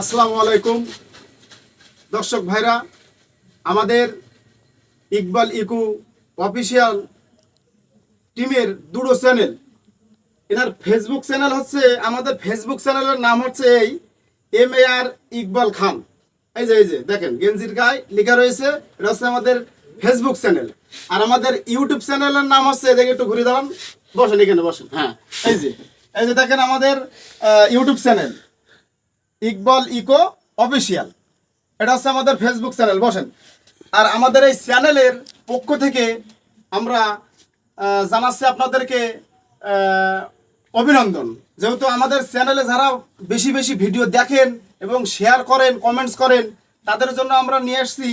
আসসালামু আলাইকুম। দর্শক ভাইরা, আমাদের ইকবাল ইকু অফিসিয়াল টিমের দুটো চ্যানেল। এনার ফেসবুক চ্যানেল হচ্ছে, আমাদের ফেসবুক চ্যানেলের নাম হচ্ছে এই এম এ আর ইকবাল খান। এই যে এই যে, দেখেন, গেঞ্জির গায়ে লেখা রয়েছে, এটা হচ্ছে আমাদের ফেসবুক চ্যানেল। আর আমাদের ইউটিউব চ্যানেলের নাম হচ্ছে এদিকে একটু ঘুরে দাঁড়ান। বসেন এখানে, বসেন হ্যাঁ এই যে এই যে দেখেন আমাদের YouTube channel. Iqbal eco official. এটা হচ্ছে আমাদের ফেসবুক চ্যানেল বসেন। আর আমাদের এই চ্যানেলের পক্ষ থেকে আমরা জানাচ্ছি আপনাদেরকে অভিনন্দন। যেহেতু আমাদের চ্যানেলে যারা বেশি বেশি ভিডিও দেখেন এবং শেয়ার করেন কমেন্টস করেন, তাদের জন্য আমরা নিয়ে এসেছি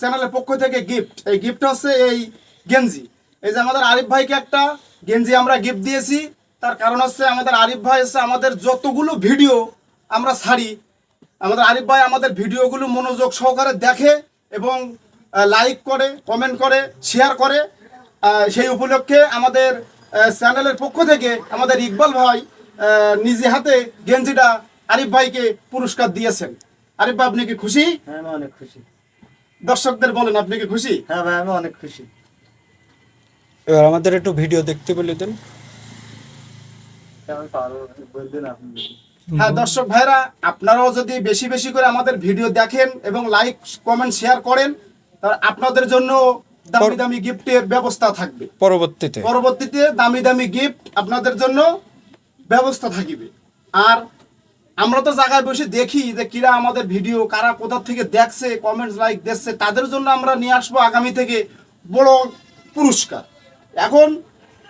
চ্যানেলের পক্ষ থেকে গিফট এই গিফট হচ্ছে এই গেঞ্জি। এই যে আমাদের আরিফ ভাইকে একটা গেঞ্জি আমরা গিফট দিয়েছি। তার কারণ হচ্ছে আমাদের আরিফ ভাই হচ্ছে আমাদের যতগুলো ভিডিও আমরা ছাড়ি। আমাদের আরিফ ভাই আমাদের ভিডিওগুলো মনোযোগ সহকারে দেখে এবং লাইক করে কমেন্ট করে শেয়ার করে। সেই উপলক্ষে আমাদের চ্যানেলের পক্ষ থেকে আমাদের ইকবাল ভাই নিজে হাতে গেঞ্জিটা আরিফ ভাইকে পুরস্কার দিয়েছেন। আরিফ ভাই আপনি কি খুশি? হ্যাঁ আমি অনেক খুশি। দর্শকদের বলেন আপনি কি খুশি? হ্যাঁ ভাই আমি অনেক খুশি। এবার আমাদের একটু ভিডিও দেখতে বলে দেন। আমি পারব বললেন আপনি। হ্যাঁ দর্শক ভাইরা আপনারাও যদি বেশি বেশি করে আমাদের ভিডিও দেখেন এবং লাইক কমেন্ট শেয়ার করেন তাহলে আপনাদের জন্য দামি দামি গিফটের ব্যবস্থা থাকবে। পরবর্তীতে। পরবর্তীতে দামি দামি গিফট আপনাদের জন্য ব্যবস্থা থাকিবে। আর আমরা তো জায়গায় বসে দেখি যে কিরা আমাদের ভিডিও কারা কোথা থেকে দেখছে কমেন্টস লাইক দেখছে তাদের জন্য আমরা নিয়ে আসব আগামী থেকে বড় পুরস্কার। এখন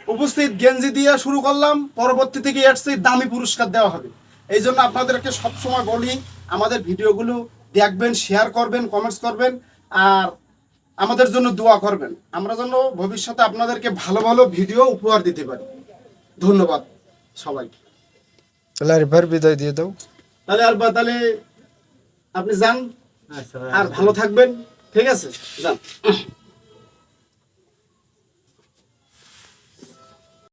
উপস্থিত গেঞ্জি দিয়ে শুরু করলাম পরবর্তী থেকে এর দামি পুরস্কার দেওয়া হবে। এই জন্য আপনাদেরকে সবসময় বলি আমাদের ভিডিওগুলো দেখবেন শেয়ার করবেন কমেন্টস করবেন আর আমাদের জন্য দোয়া করবেন। আমরা যেন ভবিষ্যতে আপনাদেরকে ভালো ভালো ভিডিও উপহার দিতে পারি। ধন্যবাদ সবাইকে। তাহলে আর এবার বিদায় দিয়ে দাও। তাহলে আর তাহলে আপনি যান আচ্ছা আর ভালো থাকবেন। ঠিক আছে যান।